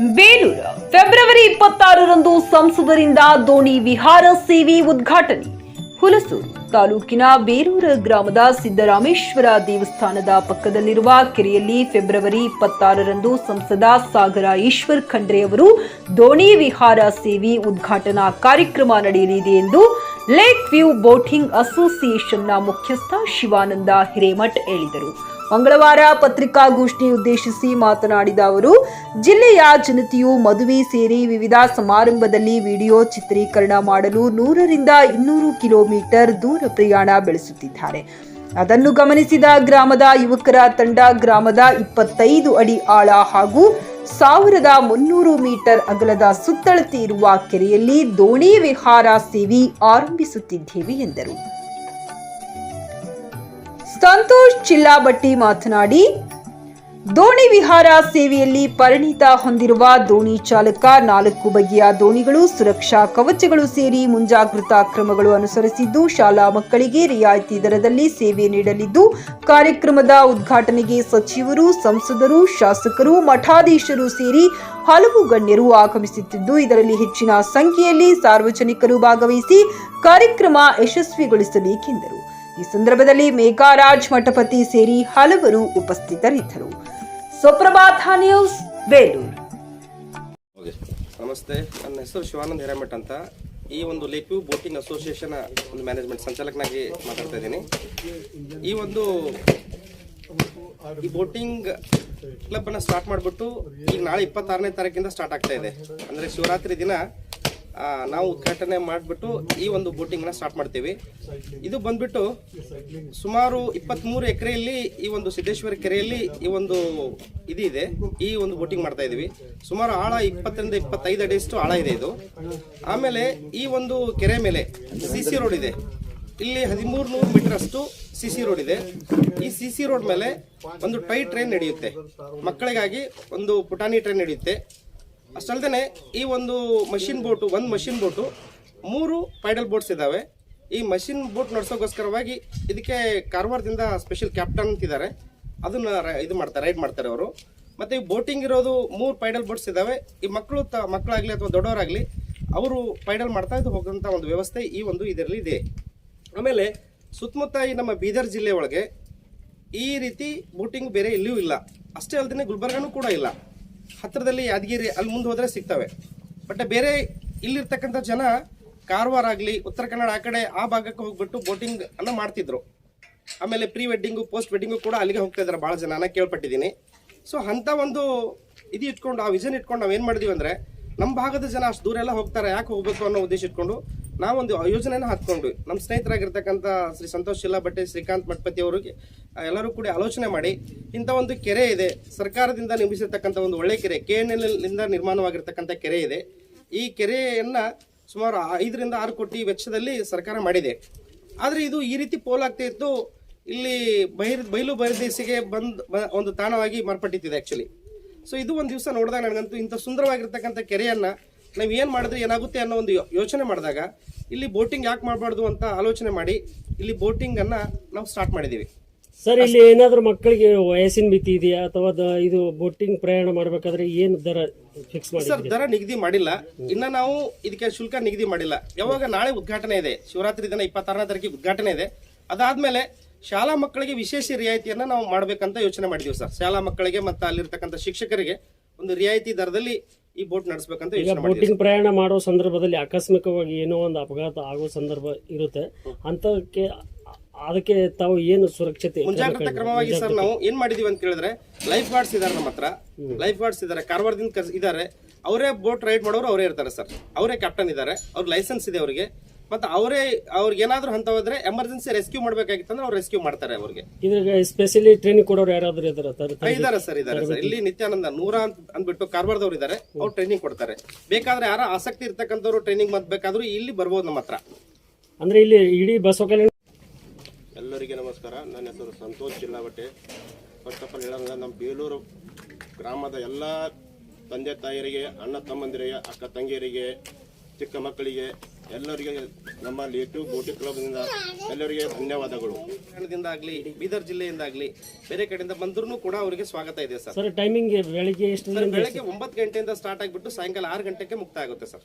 Belur February ಇಪ್ಪತ್ತಾರರಂದು ಸಂಸದರಿಂದ ದೋಣಿ ವಿಹಾರ ಸೇವೆ ಉದ್ಘಾಟನೆ. ಹುಲಸೂರು ತಾಲೂಕಿನ ಬೇರೂರ ಗ್ರಾಮದ ಸಿದ್ದರಾಮೇಶ್ವರ ದೇವಸ್ಥಾನದ ಪಕ್ಕದಲ್ಲಿರುವ ಕೆರೆಯಲ್ಲಿ ಫೆಬ್ರವರಿ ಇಪ್ಪತ್ತಾರರಂದು ಸಂಸದ ಸಾಗರ ಈಶ್ವರ್ ಖಂಡ್ರೆ ಅವರು ದೋಣಿ ವಿಹಾರ ಸೇವೆ ಉದ್ಘಾಟನಾ ಕಾರ್ಯಕ್ರಮ ನಡೆಯಲಿದೆ ಎಂದು ಲೇಕ್ ವ್ಯೂ ಬೋಟಿಂಗ್ ಅಸೋಸಿಯೇಷನ್ನ ಮುಖ್ಯಸ್ಥ ಶಿವಾನಂದ ಹಿರೇಮಠ್ ಹೇಳಿದರು. ಮಂಗಳವಾರ ಪತ್ರಿಕಾಗೋಷ್ಠಿ ಉದ್ದೇಶಿಸಿ ಮಾತನಾಡಿದ ಅವರು, ಜಿಲ್ಲೆಯ ಜನತೆಯು ಮದುವೆ ಸೇರಿ ವಿವಿಧ ಸಮಾರಂಭದಲ್ಲಿ ವಿಡಿಯೋ ಚಿತ್ರೀಕರಣ ಮಾಡಲು ನೂರರಿಂದ ಇನ್ನೂರು ಕಿಲೋಮೀಟರ್ ದೂರ ಪ್ರಯಾಣ ಬೆಳೆಸುತ್ತಿದ್ದಾರೆ. ಅದನ್ನು ಗಮನಿಸಿದ ಗ್ರಾಮದ ಯುವಕರ ತಂಡ ಗ್ರಾಮದ ಇಪ್ಪತ್ತೈದು ಅಡಿ ಆಳ ಹಾಗೂ ಸಾವಿರದ ಮುನ್ನೂರು ಮೀಟರ್ ಅಗಲದ ಸುತ್ತಳತೆ ಇರುವ ಕೆರೆಯಲ್ಲಿ ದೋಣಿ ವಿಹಾರ ಸೇವೆ ಆರಂಭಿಸುತ್ತಿದ್ದೇವೆ ಎಂದರು. ಸಂತೋಷ್ ಚಿಲ್ಲಾಬಟ್ಟಿ ಮಾತನಾಡಿ, ದೋಣಿ ವಿಹಾರ ಸೇವೆಯಲ್ಲಿ ಪರಿಣಿತ ಹೊಂದಿರುವ ದೋಣಿ ಚಾಲಕ ನಾಲ್ಕು ಬಗೆಯ ದೋಣಿಗಳು, ಸುರಕ್ಷಾ ಕವಚಗಳು ಸೇರಿ ಮುಂಜಾಗ್ರತಾ ಕ್ರಮಗಳು ಅನುಸರಿಸಿದ್ದು, ಶಾಲಾ ಮಕ್ಕಳಿಗೆ ರಿಯಾಯಿತಿ ದರದಲ್ಲಿ ಸೇವೆ ನೀಡಲಿದ್ದು, ಕಾರ್ಯಕ್ರಮದ ಉದ್ಘಾಟನೆಗೆ ಸಚಿವರು, ಸಂಸದರು, ಶಾಸಕರು, ಮಠಾಧೀಶರು ಸೇರಿ ಹಲವು ಗಣ್ಯರು ಆಗಮಿಸುತ್ತಿದ್ದು, ಇದರಲ್ಲಿ ಹೆಚ್ಚಿನ ಸಂಖ್ಯೆಯಲ್ಲಿ ಸಾರ್ವಜನಿಕರು ಭಾಗವಹಿಸಿ ಕಾರ್ಯಕ್ರಮ ಯಶಸ್ವಿಗೊಳಿಸಬೇಕೆಂದರು. ಈ ಸಂದರ್ಭದಲ್ಲಿ ಮೇಘಾರಾಜ್ ಮಠಪತಿ ಸೇರಿ ಹಲವರು ಉಪಸ್ಥಿತರಿದ್ದರು. ಸುಪ್ರಭಾತ ನ್ಯೂಸ್, ಬೇಲೂರು. ನಮಸ್ತೆ. ನನ್ನ ಹೆಸರು ಶಿವಾನಂದ್ ಹಿರೇಮಠ ಅಂತ. ಈ ಒಂದು ಲೇಕ್ಯೂ ಬೋಟಿಂಗ್ ಅಸೋಸಿಯೇಷನ್ ಒಂದು ಮ್ಯಾನೇಜ್ಮೆಂಟ್ ಸಂಚಾಲಕನಾಗಿ ಮಾತಾಡ್ತಾ ಇದ್ದೀನಿ. ಈ ಒಂದು ಈ ಬೋಟಿಂಗ್ ಕ್ಲಬ್ ಅನ್ನ ಸ್ಟಾರ್ಟ್ ಮಾಡಿಬಿಟ್ಟು ಈಗ ನಾಳೆ ಇಪ್ಪತ್ತಾರನೇ ತಾರೀಕಿಂದ ಸ್ಟಾರ್ಟ್ ಆಗ್ತಾ ಇದೆ. ಅಂದ್ರೆ ಶಿವರಾತ್ರಿ ದಿನ ನಾವು ಉದ್ಘಾಟನೆ ಮಾಡಿಬಿಟ್ಟು ಈ ಒಂದು ಬೋಟಿಂಗ್ನ ಸ್ಟಾರ್ಟ್ ಮಾಡ್ತೀವಿ. ಇದು ಬಂದ್ಬಿಟ್ಟು ಸುಮಾರು ಇಪ್ಪತ್ತ್ಮೂರು ಎಕರೆಯಲ್ಲಿ ಈ ಒಂದು ಸಿದ್ದೇಶ್ವರ ಕೆರೆಯಲ್ಲಿ ಈ ಒಂದು ಇದು ಈ ಒಂದು ಬೋಟಿಂಗ್ ಮಾಡ್ತಾ ಇದೀವಿ ಸುಮಾರು ಆಳ ಇಪ್ಪತ್ತರಿಂದ ಇಪ್ಪತ್ತೈದು ಅಡಿಯಷ್ಟು ಆಳ ಇದೆ ಇದು. ಆಮೇಲೆ ಈ ಒಂದು ಕೆರೆ ಮೇಲೆ ಸಿ ಸಿ ರೋಡ್ ಇದೆ. ಇಲ್ಲಿ ಹದಿಮೂರು ನೂರು ಮೀಟರ್ ಅಷ್ಟು ಸಿ ಸಿ ರೋಡ್ ಇದೆ. ಈ ಸಿ ಸಿ ರೋಡ್ ಮೇಲೆ ಒಂದು ಟೈ ಟ್ರೈನ್ ನಡೆಯುತ್ತೆ. ಮಕ್ಕಳಿಗಾಗಿ ಒಂದು ಪುಟಾಣಿ ಟ್ರೈನ್ ನಡೆಯುತ್ತೆ. ಅಷ್ಟಲ್ದೇ ಈ ಒಂದು ಮಷಿನ್ ಬೋಟು, ಒಂದು ಮಷಿನ್ ಬೋಟು, ಮೂರು ಪೈಡಲ್ ಬೋಟ್ಸ್ ಇದ್ದಾವೆ ಈ ಮಷಿನ್ ಬೋಟ್ ನಡೆಸೋಕ್ಕೋಸ್ಕರವಾಗಿ ಇದಕ್ಕೆ ಕಾರವಾರದಿಂದ ಸ್ಪೆಷಲ್ ಕ್ಯಾಪ್ಟನ್ ಅಂತಿದ್ದಾರೆ. ಅದನ್ನು ಇದು ಮಾಡ್ತಾರೆ, ರೈಡ್ ಮಾಡ್ತಾರೆ ಅವರು. ಮತ್ತು ಈ ಬೋಟಿಂಗ್ ಇರೋದು ಮೂರು ಪೈಡಲ್ ಬೋಟ್ಸ್ ಇದ್ದಾವೆ ಈ ಮಕ್ಕಳು ತ ಮಕ್ಕಳಾಗಲಿ ಅಥವಾ ದೊಡ್ಡವರಾಗಲಿ, ಅವರು ಪೈಡಲ್ ಮಾಡ್ತಾ ಇದ್ದು ಹೋಗೋಂಥ ಒಂದು ವ್ಯವಸ್ಥೆ ಈ ಒಂದು ಇದರಲ್ಲಿ ಇದೆ. ಆಮೇಲೆ ಸುತ್ತಮುತ್ತ ಈ ನಮ್ಮ ಬೀದರ್ ಜಿಲ್ಲೆ ಒಳಗೆ ಈ ರೀತಿ ಬೋಟಿಂಗ್ ಬೇರೆ ಎಲ್ಲಿಯೂ ಇಲ್ಲ. ಅಷ್ಟೇ ಅಲ್ಲದೆ ಗುಲ್ಬರ್ಗನೂ ಕೂಡ ಇಲ್ಲ. ಹತ್ತಿರದಲ್ಲಿ ಯಾದಗಿರಿ, ಅಲ್ಲಿ ಮುಂದೆ ಹೋದರೆ ಸಿಗ್ತವೆ. ಬಟ್ ಬೇರೆ ಇಲ್ಲಿರ್ತಕ್ಕಂಥ ಜನ ಕಾರವಾರ ಆಗಲಿ, ಉತ್ತರ ಕನ್ನಡ ಆ ಕಡೆ ಆ ಭಾಗಕ್ಕೆ ಹೋಗ್ಬಿಟ್ಟು ಬೋಟಿಂಗ್ ಅನ್ನು ಮಾಡ್ತಿದ್ರು. ಆಮೇಲೆ ಪ್ರೀ ವೆಡ್ಡಿಂಗು ಪೋಸ್ಟ್ ವೆಡ್ಡಿಂಗು ಕೂಡ ಅಲ್ಲಿಗೆ ಹೋಗ್ತಾ ಇದ್ದಾರೆ ಭಾಳ ಜನ ಕೇಳ್ಪಟ್ಟಿದ್ದೀನಿ. ಸೊ ಅಂತ ಒಂದು ಇದು ಇಟ್ಕೊಂಡು, ಆ ವಿಷನ್ ಇಟ್ಕೊಂಡು ನಾವು ಏನು ಮಾಡಿದೀವಿ ಅಂದರೆ ನಮ್ಮ ಭಾಗದ ಜನ ಅಷ್ಟು ದೂರ ಎಲ್ಲ ಹೋಗ್ತಾರೆ, ಯಾಕೆ ಹೋಗ್ಬೇಕು ಅನ್ನೋ ಉದ್ದೇಶ ಇಟ್ಕೊಂಡು ನಾವೊಂದು ಯೋಜನೆನ ಹಾಕೊಂಡ್ವಿ ನಮ್ಮ ಸ್ನೇಹಿತರಾಗಿರ್ತಕ್ಕಂಥ ಶ್ರೀ ಸಂತೋಷ್ ಶಿಲ್ಲಾ ಭಟ್ಟೆ ಶ್ರೀಕಾಂತ್ ಮಠಪತಿ ಅವರಿಗೆ ಎಲ್ಲರೂ ಕೂಡ ಆಲೋಚನೆ ಮಾಡಿ, ಇಂಥ ಒಂದು ಕೆರೆ ಇದೆ, ಸರ್ಕಾರದಿಂದ ನಿರ್ಮಿಸಿರ್ತಕ್ಕಂಥ ಒಂದು ಒಳ್ಳೆ ಕೆರೆ ಕೆ ಎನ್ ಎಲ್ ಇಂದ ನಿರ್ಮಾಣವಾಗಿರ್ತಕ್ಕಂಥ ಕೆರೆ ಇದೆ. ಈ ಕೆರೆಯನ್ನ ಸುಮಾರು ಐದರಿಂದ ಆರು ಕೋಟಿ ವೆಚ್ಚದಲ್ಲಿ ಸರ್ಕಾರ ಮಾಡಿದೆ. ಆದರೆ ಇದು ಈ ರೀತಿ ಪೋಲಾಗ್ತಾ ಇತ್ತು, ಇಲ್ಲಿ ಬೈರ್ ಬಯಲು ಬಯಲುದೇಸಿಗೆ ಬಂದು ಒಂದು ತಾಣವಾಗಿ ಮಾರ್ಪಟ್ಟಿತ್ತಿದೆ ಆ್ಯಕ್ಚುಲಿ ಸೊ ಇದು ಒಂದು ದಿವಸ ನೋಡಿದಾಗ ನನಗಂತೂ ಇಂಥ ಸುಂದರವಾಗಿರ್ತಕ್ಕಂಥ ಕೆರೆಯನ್ನ ನಾವು ಏನು ಮಾಡಿದ್ರೆ ಏನಾಗುತ್ತೆ ಅನ್ನೋ ಒಂದು ಯೋಚನೆ ಮಾಡಿದಾಗ ಇಲ್ಲಿ ಬೋಟಿಂಗ್ ಯಾಕೆ ಮಾಡಬಾರ್ದು ಅಂತ ಆಲೋಚನೆ ಮಾಡಿ ಇಲ್ಲಿ ಬೋಟಿಂಗನ್ನು ಅನ್ನ ನಾವು ಸ್ಟಾರ್ಟ್ ಮಾಡಿದೀವಿ. ಸರ್ ಇಲ್ಲಿ ಏನಾದರೂ ಮಕ್ಕಳಿಗೆ ವಯಸ್ಸಿನ ಮಿತಿ ಇದೆಯಾ? ಅಥವಾ ದ- ಇದು ಬೋಟಿಂಗ್ ಪ್ರಯಾಣ ಮಾಡಬೇಕಾದ್ರೆ ಏನು ದರ ಫಿಕ್ಸ್ ಮಾಡಿ ಸರ್ ದರ ನಿಗದಿ ಮಾಡಿಲ್ಲ. ಇನ್ನ ನಾವು ಇದಕ್ಕೆ ಶುಲ್ಕ ನಿಗದಿ ಮಾಡಿಲ್ಲ. ಯಾವಾಗ ನಾಳೆ ಉದ್ಘಾಟನೆ ಇದೆ ಶಿವರಾತ್ರಿ ದಿನ ಇಪ್ಪತ್ತಾರನೇ ತಾರೀಕಿಗೆ ಉದ್ಘಾಟನೆ ಇದೆ ಅದಾದ್ಮೇಲೆ ಶಾಲಾ ಮಕ್ಕಳಿಗೆ ವಿಶೇಷ ರಿಯಾಯಿತಿಯನ್ನ ನಾವು ಮಾಡ್ಬೇಕಂತ ಯೋಚನೆ ಮಾಡಿದೀವಿ ಸರ್. ಶಾಲಾ ಮಕ್ಕಳಿಗೆ ಮತ್ತೆ ಅಲ್ಲಿರ್ತಕ್ಕಂಥ ಶಿಕ್ಷಕರಿಗೆ ಒಂದು ರಿಯಾಯಿತಿ ದರದಲ್ಲಿ ಈ ಬೋಟ್ ನಡೆಸಬೇಕಂತ ಈಗ ಬೋಟಿಂಗ್ ಪ್ರಯಾಣ ಮಾಡೋ ಸಂದರ್ಭದಲ್ಲಿ ಆಕಸ್ಮಿಕವಾಗಿ ಏನೋ ಒಂದು ಅಪಘಾತ ಆಗೋ ಸಂದರ್ಭ ಇರುತ್ತೆ. ಅಂತಕ್ಕೆ ಅದಕ್ಕೆ ತಾವು ಏನು ಸುರಕ್ಷತೆ ಮುಂಜಾಗ್ರತಾ ಕ್ರಮವಾಗಿ ಸರ್ ನಾವು ಏನ್ ಮಾಡಿದೀವಿ ಅಂತ ಕೇಳಿದ್ರೆ ಲೈಫ್ ಗಾರ್ಡ್ಸ್ ಇದಾರೆ ನಮ್ಮ ಹತ್ರ. ಲೈಫ್ ಗಾರ್ಡ್ಸ್ ಇದಾರೆ ಕಾರವಾರದಿಂದ ಇದಾರೆ. ಅವರೇ ಬೋಟ್ ರೈಡ್ ಮಾಡೋರು ಅವರೇ ಇರ್ತಾರೆ ಸರ್. ಅವರೇ ಕ್ಯಾಪ್ಟನ್ ಇದಾರೆ ಅವ್ರ ಲೈಸೆನ್ಸ್ ಇದೆ ಅವರಿಗೆ. ಮತ್ತೆ ಅವರೇ ಅವ್ರಿಗೆ ಏನಾದ್ರೂ ಹಂತ ಹೋದ್ರೆ ಎಮರ್ಜೆನ್ಸಿ ರೆಸ್ಕ್ಯೂ ಮಾಡ್ಬೇಕಾಗಿತ್ತಂದ್ರೆ ಅವ್ರು ರೆಸ್ಕ್ಯೂ ಮಾಡ್ತಾರೆ ಅವ್ರಿಗೆ. ಇದ್ರಾಗ ಸ್ಪೆಷಲಿ ಟ್ರೈನಿಂಗ್ ಕೊಡೋರು ಯಾರಾದ್ರೂ ಇದಾರೆ ಸರ್ ಇದಾರೆ ಸರ್ ಇದಾರೆ ಸರ್. ಇಲ್ಲಿ ನಿತ್ಯಾನಂದ ನೂರ ಅಂತ ಅಂದ್ಬಿಟ್ಟು ಕಾರವಾರದವ್ರು ಇದಾರೆ. ಅವ್ರು ಟ್ರೈನಿಂಗ್ ಕೊಡ್ತಾರೆ. ಬೇಕಾದ್ರೆ ಯಾರ ಆಸಕ್ತಿ ಇರ್ತಕ್ಕಂಥವ್ರು ಟ್ರೈನಿಂಗ್ ಮಾಡ್ಬೇಕಾದ್ರೂ ಇಲ್ಲಿ ಬರ್ಬೋದು ನಮ್ಮ ಹತ್ರ. ಅಂದ್ರೆ ಇಲ್ಲಿ ಇಡೀ ಬಸವಕಲ್ಯಾಣ ಎಲ್ಲರಿಗೆ ನಮಸ್ಕಾರ. ನನ್ನ ಹೆಸರು Santosh Chillabatte first of all ಹೇಳೋದಂದ್ರೆ ನಮ್ಮ ಬೇಲೂರು ಗ್ರಾಮದ ಎಲ್ಲ ತಂದೆ ತಾಯಿಯರಿಗೆ ಅಣ್ಣ ತಮ್ಮಂದಿರಿಗೆ ಅಕ್ಕ ತಂಗಿಯರಿಗೆ ಚಿಕ್ಕ ಮಕ್ಕಳಿಗೆ ಎಲ್ಲರಿಗೆ ನಮ್ಮ ಲೇಟಿವ್ ಕ್ಲಬ್ ಕ್ಲಬ್ನಿಂದ ಎಲ್ಲರಿಗೆ ಧನ್ಯವಾದಗಳು. ಆಗಲಿ ಬೀದರ್ ಜಿಲ್ಲೆಯಿಂದ ಆಗ್ಲಿ ಬೇರೆ ಕಡೆಯಿಂದ ಬಂದ್ರೂ ಕೂಡ ಅವರಿಗೆ ಸ್ವಾಗತ ಇದೆ ಸರ್. ಟೈಮಿಂಗ್ ಬೆಳಿಗ್ಗೆ ಎಷ್ಟು ಬೆಳಗ್ಗೆ ಒಂಬತ್ತು ಗಂಟೆಯಿಂದ ಸ್ಟಾರ್ಟ್ ಆಗಿಬಿಟ್ಟು ಸಾಯಂಕಾಲ ಆರು ಗಂಟೆಗೆ ಮುಕ್ತ ಆಗುತ್ತೆ ಸರ್.